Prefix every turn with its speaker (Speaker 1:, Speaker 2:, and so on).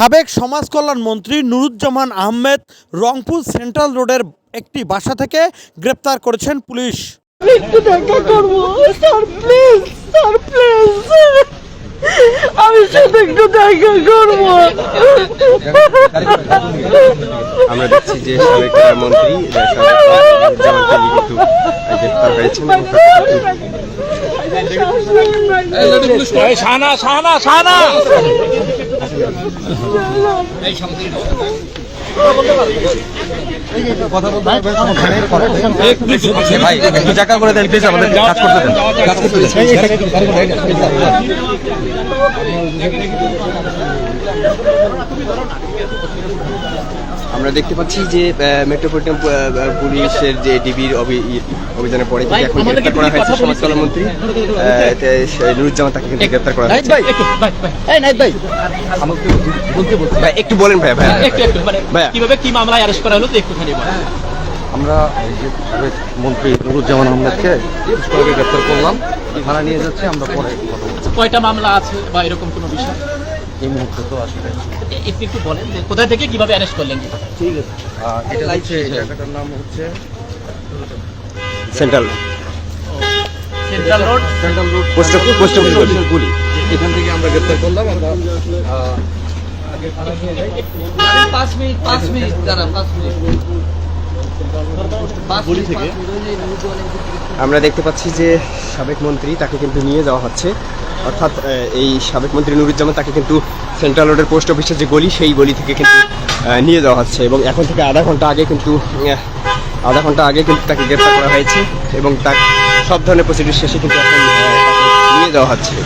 Speaker 1: সাবেক সমাজ কল্যাণ মন্ত্রী নুরুজ্জামান আহমেদ রংপুর সেন্ট্রাল রোডের একটি বাসা থেকে গ্রেপ্তার করেছেন পুলিশ।
Speaker 2: একটু দেখা করব স্যার প্লিজ স্যার প্লিজ আমি শুধু একটু দেখা করব
Speaker 3: আমরা দেখছি যে সাবেক মন্ত্রী কিন্তু গ্রেপ্তার হয়েছেন
Speaker 4: শাহানা শাহানা শাহানা
Speaker 3: ভাই একটু জায়গা করে দেন প্লিজ আমাদের কাজ করতে দেন। কাজ করতে দেন। আমরা দেখতে পাচ্ছি যে মেট্রোপলিটন পুলিশের যে ডিবির অভিযানের পরে থেকে এখন গ্রেপ্তার করা হয়েছে সমাজ কল্যাণ মন্ত্রী নুরুজ্জামান তাকে কিন্তু গ্রেপ্তার করা হয়েছে। ভাই একটু বলেন ভাই ভাই।
Speaker 4: একটু একটু মানে কীভাবে কি মামলায় অ্যারেস্ট করা হলো তো একটুখানি বলেন।
Speaker 5: আমরা এই যে সাবেক মন্ত্রী নুরুজ্জামান আহমেদকে গ্রেপ্তার করলাম থানা নিয়ে যাচ্ছি আমরা পরে কথা বলব।
Speaker 4: কয়টা মামলা আছে বা এরকম কোনো বিষয়?
Speaker 5: এই মুহূর্তে তো আসলে।
Speaker 4: একটু একটু বলেন যে কোথায় থেকে কীভাবে অ্যারেস্ট করলেন?
Speaker 5: আহ, এটা হচ্ছে এই জায়গাটার নাম হচ্ছে
Speaker 3: central
Speaker 4: central road
Speaker 5: central road
Speaker 3: post office- post office গলি।
Speaker 5: গুলি। এখান থেকে আমরা গ্রেপ্তার করলাম আমরা আহ,
Speaker 2: পাঁচ মিনিট পাঁচ মিনিট দাঁড়া পাঁচ মিনিট।
Speaker 3: আমরা দেখতে পাচ্ছি যে সাবেক মন্ত্রী তাকে কিন্তু নিয়ে যাওয়া হচ্ছে। অর্থাৎ এই সাবেক মন্ত্রী নুরুজ্জামান তাকে কিন্তু সেন্ট্রাল রোডের পোস্ট অফিসের যে গলি, সেই গলি থেকে কিন্তু নিয়ে যাওয়া হচ্ছে এবং এখন থেকে আধা ঘণ্টা আগে কিন্তু আধা ঘণ্টা আগে কিন্তু তাকে গ্রেপ্তার করা হয়েছে এবং তার সব ধরনের প্রসিডিউর শেষে কিন্তু এখন নিয়ে যাওয়া হচ্ছে।